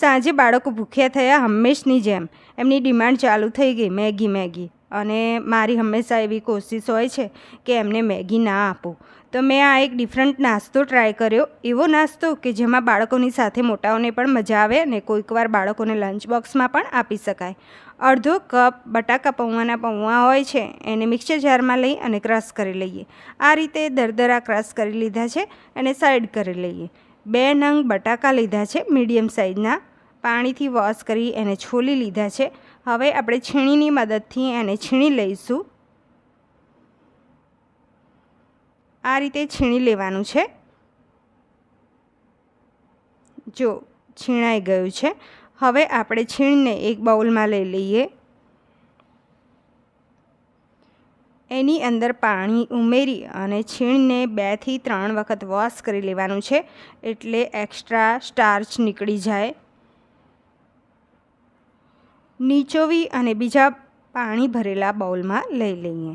સાંજે બાળકો ભૂખ્યા થયા હંમેશની જેમ. એમની ડિમાન્ડ ચાલુ થઈ ગઈ, મેગી મેગી. અને મારી હંમેશા એવી કોશિશ હોય છે કે એમને મેગી ના આપો. તો મેં આ એક ડિફરન્ટ નાસ્તો ટ્રાય કર્યો. એવો નાસ્તો કે જેમાં બાળકોની સાથે મોટાઓને પણ મજા આવે અને કોઈકવાર બાળકોને લંચ બોક્સમાં પણ આપી શકાય. અડધો કપ બટાકા પૌવાના પૌવા હોય છે, એને મિક્સર જારમાં લઈ અને ક્રશ કરી લઈએ. આ રીતે દરદરા ક્રશ કરી લીધા છે અને સાઈડ કરી લઈએ. બે નંગ બટાકા લીધા છે મીડિયમ સાઇઝના. પાણીથી વોશ કરી એને છોલી લીધા છે. હવે આપણે છીણીની મદદથી એને છીણી લઈશું. આ રીતે છીણી લેવાનું છે. જો છીણાઈ ગયું છે. હવે આપણે છીણને એક બાઉલમાં લઈ લઈએ. એની અંદર પાણી ઉમેરી અને છીણને બેથી ત્રણ વખત વોશ કરી લેવાનું છે એટલે એક્સ્ટ્રા સ્ટાર્ચ નીકળી જાય. નીચોવી અને બીજા પાણી ભરેલા બાઉલમાં લઈ લઈએ.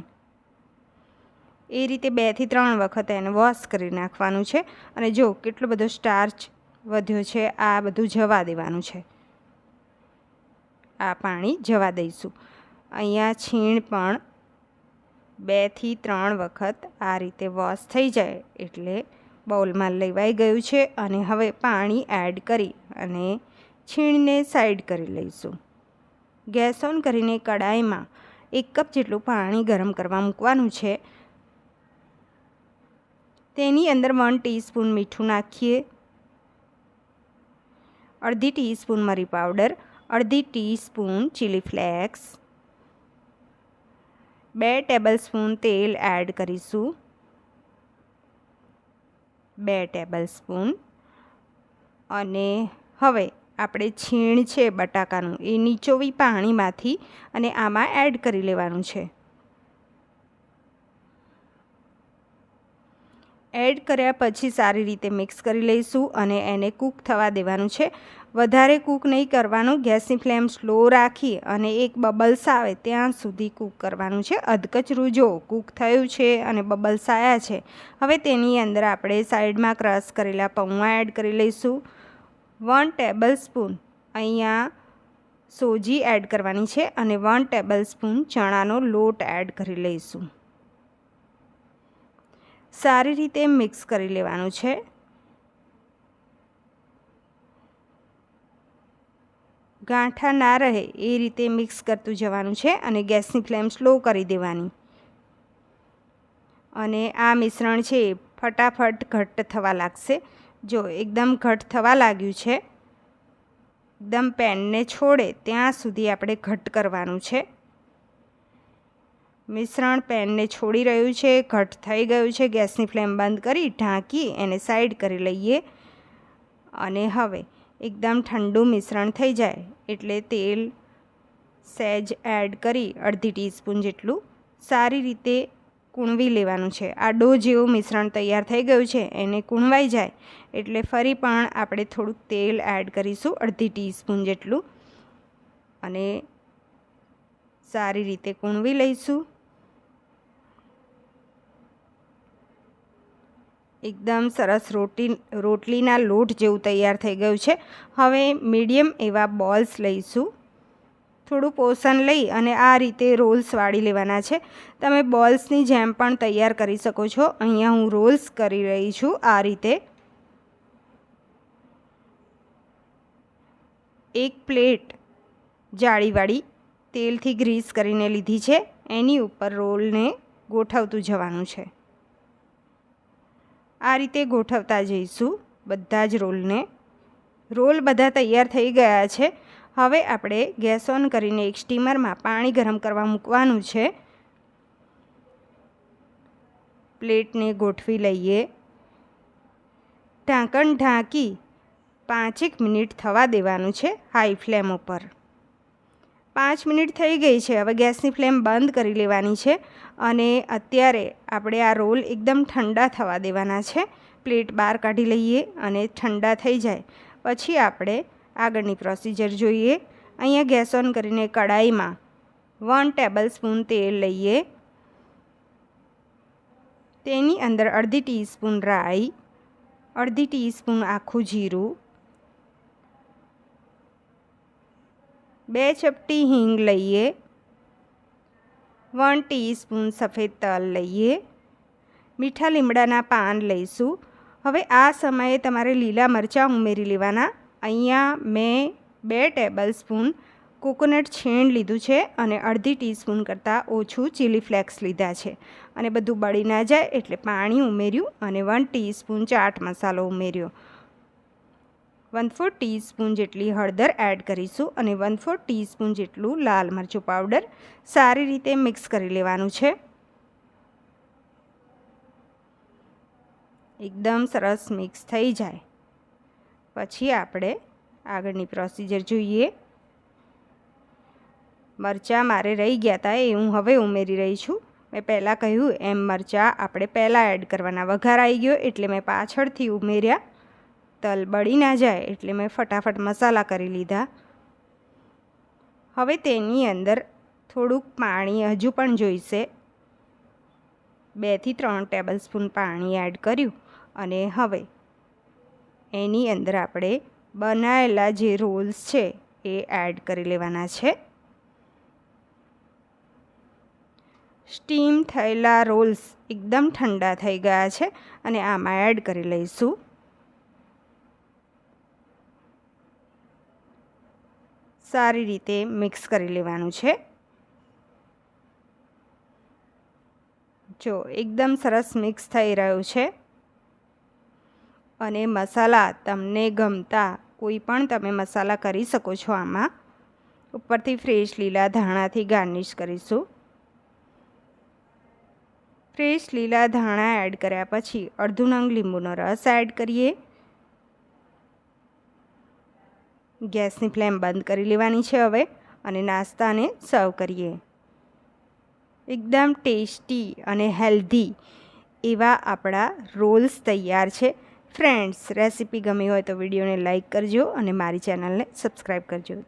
એ રીતે બેથી ત્રણ વખત એને વોશ કરી નાખવાનું છે અને જો કેટલો બધો સ્ટાર્ચ વધ્યો છે, આ બધું જવા દેવાનું છે. આ પાણી જવા દઈશું. અહીંયા છીણ પણ બેથી ત્રણ વખત આ રીતે વોશ થઈ જાય એટલે બાઉલમાં લેવાઈ ગયું છે અને હવે પાણી એડ કરી અને છીણને સાઈડ કરી લઈશું. ગેસ ઓન કરીને કડાઈમાં એક કપ જેટલું પાણી ગરમ કરવા મૂકવાનું છે. તેની અંદર વન ટીસ્પૂન મીઠું નાખીએ. અડધી ટીસ્પૂન મરી પાવડર, અડધી ટીસ્પૂન ચીલી ફ્લેક્સ બે ટેબલ સ્પૂન તેલ એડ કરીશું. બે ટેબલ સ્પૂન અને હવે આપણે છીણ છે બટાકાનું, એ નીચોવી પાણીમાંથી અને આમાં એડ કરી લેવાનું છે. એડ કર્યા પછી સારી રીતે મિક્સ કરી લઈશું અને એને કૂક થવા દેવાનું છે. વધારે કૂક નહીં કરવાનું. ગેસની ફ્લેમ સ્લો રાખી અને એક બબલ્સ આવે ત્યાં સુધી કૂક કરવાનું છે. અધકચરું જો કૂક થયું છે અને બબલ્સ આવ્યા છે. હવે તેની અંદર આપણે સાઈડમાં ક્રશ કરેલા પૌવા એડ કરી લઈશું. વન ટેબલ સ્પૂન અહીંયા સોજી એડ કરવાની છે અને વન ટેબલ સ્પૂન ચણાનો લોટ એડ કરી લઈશું. સારી રીતે મિક્સ કરી લેવાનું છે. ગાંઠા ના રહે, એ રીતે મિક્સ કરતું જવાનું છે અને ગેસની ફ્લેમ સ્લો કરી દેવાની. અને આ મિશ્રણ છે ફટાફટ ઘટ્ટ થવા લાગશે. જો એકદમ ઘટ્ટ થવા લાગ્યું છે, એકદમ પેનને છોડે, ત્યાં સુધી આપણે ઘટ્ટ કરવાનું છે. મિશ્રણ પેનને છોડી રહ્યું છે ઘટ થઈ ગયું છે, ગેસની ફ્લેમ બંધ કરી ઢાંકી એને સાઈડ કરી લઈએ. અને હવે એકદમ ઠંડુ મિશ્રણ થઈ જાય એટલે તેલ સહેજ એડ કરી અડધી ટીસ્પૂન જેટલું સારી રીતે કૂણવી લેવાનું છે. આ ડો જેવું મિશ્રણ તૈયાર થઈ ગયું છે, એને કૂણવાઈ જાય એટલે ફરી પણ આપણે થોડુંક તેલ એડ કરીશું અડધી ટીસ્પૂન જેટલું અને સારી રીતે કૂણવી લઈશું. એકદમ સરસ રોટી, રોટલીના લોટ જેવું તૈયાર થઈ ગયું છે. હવે મીડિયમ એવા બોલ્સ લઈશું. થોડું પોષણ લઈ અને આ રીતે રોલ્સ વાળી લેવાના છે. તમે બોલ્સની જેમ પણ તૈયાર કરી શકો છો. અહીંયા હું રોલ્સ કરી રહી છું આ રીતે. એક પ્લેટ જાળીવાળી તેલથી ગ્રીસ કરીને લીધી છે. એની ઉપર રોલને ગોઠવતું જવાનું છે. આ રીતે ગોઠવતા જઈશું બધા જ રોલને. રોલ બધા તૈયાર થઈ ગયા છે. હવે આપણે ગેસ ઓન કરીને એક સ્ટીમરમાં પાણી ગરમ કરવા મૂકવાનું છે. પ્લેટને ગોઠવી લઈએ. ઢાંકણ ઢાંકી પાંચેક મિનિટ થવા દેવાનું છે હાઈ ફ્લેમ ઉપર. પાંચ મિનિટ થઈ ગઈ છે. હવે ગેસની ફ્લેમ બંધ કરી લેવાની છે અને અત્યારે આપણે આ રોલ એકદમ ઠંડા થવા દેવાના છે. પ્લેટ બહાર કાઢી લઈએ અને ઠંડા થઈ જાય. પછી આપણે આગળની પ્રોસિજર જોઈએ. અહીંયા ગેસ ઓન કરીને કડાઈમાં વન ટેબલ સ્પૂન તેલ લઈએ. તેની અંદર અડધી ટીસ્પૂન રાઈ, અડધી ટીસ્પૂન આખું જીરું બે ચપટી હિંગ લઈએ. વન ટીસ્પૂન સફેદ તલ લઈએ. મીઠા લીમડાના પાન લઈશું. હવે આ સમયે તમારે લીલા મરચાં ઉમેરી લેવાના. અહીંયા મેં બે ટેબલ સ્પૂન કોકોનટ છીણ લીધું છે અને અડધી ટીસ્પૂન કરતાં ઓછું ચીલી ફ્લેક્સ લીધા છે. અને બધું બળી ના જાય એટલે પાણી ઉમેર્યું અને વન ટીસ્પૂન ચાટ મસાલો ઉમેર્યો. વન ફોર ટીસ્પૂન જેટલી હળદર એડ કરીશું અને વન ફોર ટીસ્પૂન જેટલું લાલ મરચું પાવડર સારી રીતે મિક્સ કરી લેવાનું છે. એકદમ સરસ મિક્સ થઈ જાય. પછી આપણે આગળની પ્રોસીજર જોઈએ. મરચાં મારે રહી ગયા હતા એ હું હવે ઉમેરી રહી છું. મેં પહેલાં કહ્યું એમ મરચાં આપણે પહેલાં એડ કરવાના. વઘાર આવી ગયો એટલે મેં પાછળથી ઉમેર્યા. તલ બળી ના જાય એટલે મેં ફટાફટ મસાલા કરી લીધા. હવે તેની અંદર થોડુંક પાણી હજુ પણ જોઈશે. બેથી ત્રણ ટેબલ સ્પૂન પાણી એડ કર્યું અને હવે એની અંદર આપણે બનાવેલા જે રોલ્સ છે એ એડ કરી લેવાના છે. સ્ટીમ થયેલા રોલ્સ એકદમ ઠંડા થઈ ગયા છે અને આમાં એડ કરી લઈશું. સારી રીતે મિક્સ કરી લેવાનું છે. જો, એકદમ સરસ મિક્સ થઈ રહ્યું છે. અને મસાલા તમને ગમતા કોઈ પણ તમે મસાલા કરી શકો છો આમાં. ઉપરથી ફ્રેશ લીલા ધાણાથી ગાર્નિશ કરીશું. ફ્રેશ લીલા ધાણા એડ કર્યા પછી અડધું નંગ લીંબુનો રસ એડ કરીએ. ગેસની ફ્લેમ બંધ કરી લેવાની છે હવે અને નાસ્તાને સર્વ કરીએ. એકદમ ટેસ્ટી અને હેલ્ધી એવા આપણા રોલ્સ તૈયાર છે. ફ્રેન્ડ્સ, રેસીપી ગમી હોય તો વિડીયોને લાઇક કરજો અને મારી ચેનલને સબસ્ક્રાઈબ કરજો.